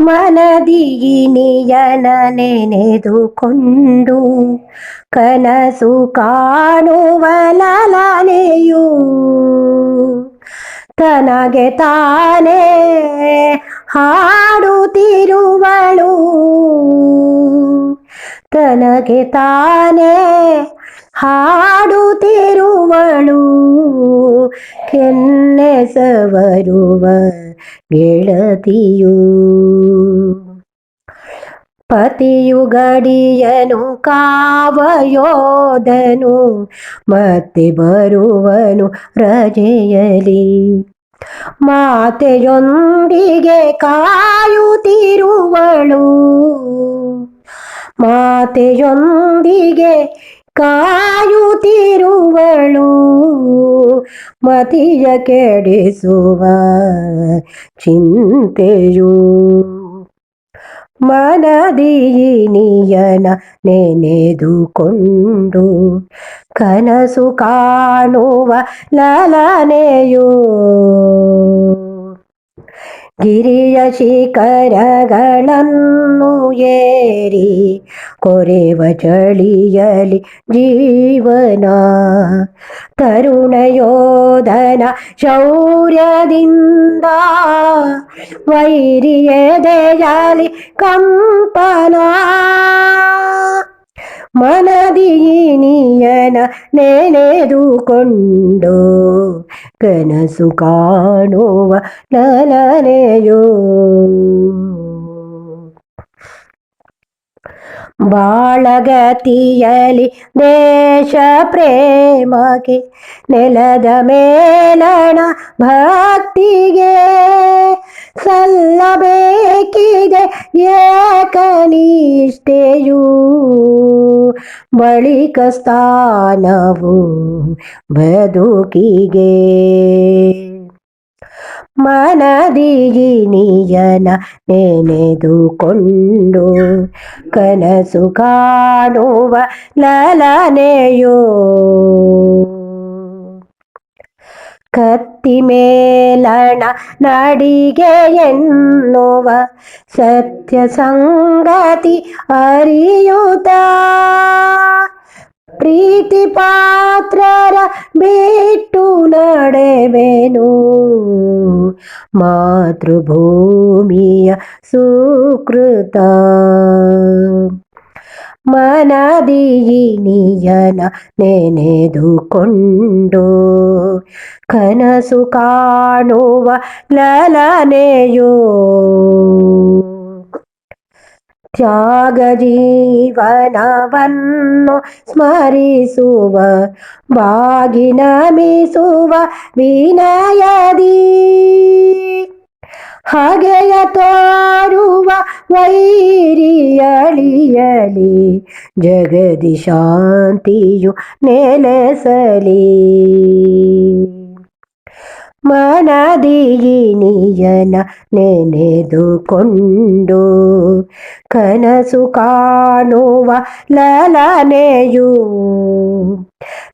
ಮನದಿಗಿನಿಯನ ನೆನೆದುಕೊಂಡು ಕನಸು ಕಾಣುವ ತನಗೆ ತಾನೇ ಹಾಡುತ್ತಿರುವಳು. ತನಗೆ ತಾನೇ ಹಾಡುತ್ತಿರುವಳು ಕೆನ್ನೆಸವರುವ ಗೆಳತಿಯು. ಪತಿಯು ಗಡಿಯನು ಕಾವಯೋದನು ಮತ್ತೆ ಬರುವನು ರಜೆಯಲಿ ಮಾತೆಯೊಂದಿಗೆ ಕಾಯುತ್ತಿರುವಳು ಮಾತೆಯೊಂದಿಗೆ ಕಾಯುತ್ತಿರುವಳು ಮತಿಯ ಕೆಡಿಸುವ ಚಿಂತೆಯು ಮನದಿನಿಯನ ನೆನೆದುಕೊಂಡು ಕನಸು ಕಾಣುವ ಲಲನೆಯೋ ಗಿರಿಯ ಶಿಖರಗಳನ್ನು ಏರಿ ಕೊರೆವ ಚಳಿಯಲಿ ಜೀವನ ತರುಣ ಯೋಧನ ಶೌರ್ಯದಿಂದ ವೈರಿಯದೆಯಲಿ ಕಂಪನ ಮನದಿನಿಯನ ನೆನೆದುಕೊಂಡು ಕನಸು ಕಾಣುವ ಲಲನೆಯೋ ಬಾಳಗತಿಯಲಿ ದೇಶ ಪ್ರೇಮಕ್ಕೆ ನೆಲದ ಮೇಲಣ ಭಕ್ತಿಗೆ ಸಲ್ಲಬೇಕಿದೆ ಏಕನಿಷ್ಠೆಯು. ಬಳಿಕ ಸ್ಥಾನವು ಬದುಕಿಗೆ ಮನದಿಗಿನಿಯನ ನೆನೆದುಕೊಂಡು ಕನಸು ಕಾಣುವ ಲಲನೆಯೋ ಕತ್ತಿ ಮೇಲಣ ನಡಿಗೆ ಎನ್ನುವ ಸತ್ಯ ಸಂಗತಿ ಅರಿಯುತ್ತ ಪ್ರೀತಿ ಪಾತ್ರರ ಬಿಟ್ಟು ನಡೆವೆನು ಮಾತೃಭೂಮಿಯ ಸುಕೃತ ಮನದಿನಿಯನ ನೆನೆದುಕೊಂಡು ಕನಸು ಕಾಣುವ ಲಲನೆಯೋ ತ್ಯಾಗ ಜೀವನವನ್ನು ಸ್ಮರಿಸುವ ಬಾಗಿನಮಿಸುವ ವಿನಯದಿ. ಹಾಗೆಯ ತೋರುವ ವೈರಿಯಳಿಯಲಿ ಜಗದಿ ಶಾಂತಿಯು ನೆಲೆಸಲಿ. ಮನದಿನಿಯನ ನೆನೆದುಕೊಂಡು ಕನಸು ಕಾಣುವ ಲಲನೆಯು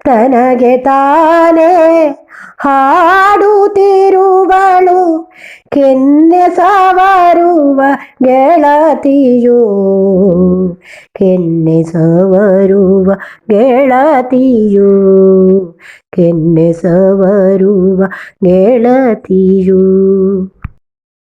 ತನಗೆ ತಾನೇ ಹಾಡುತ್ತಿರುವಳು. ಕೆನ್ನೆ ಸವರುವ ಗೆಳತಿಯು. ಕೆನ್ನೆ ಸವರುವ ಗೆಳತಿಯು. ಕೆನ್ನೆ ಸವರುವ ಗೆಳತಿಯು.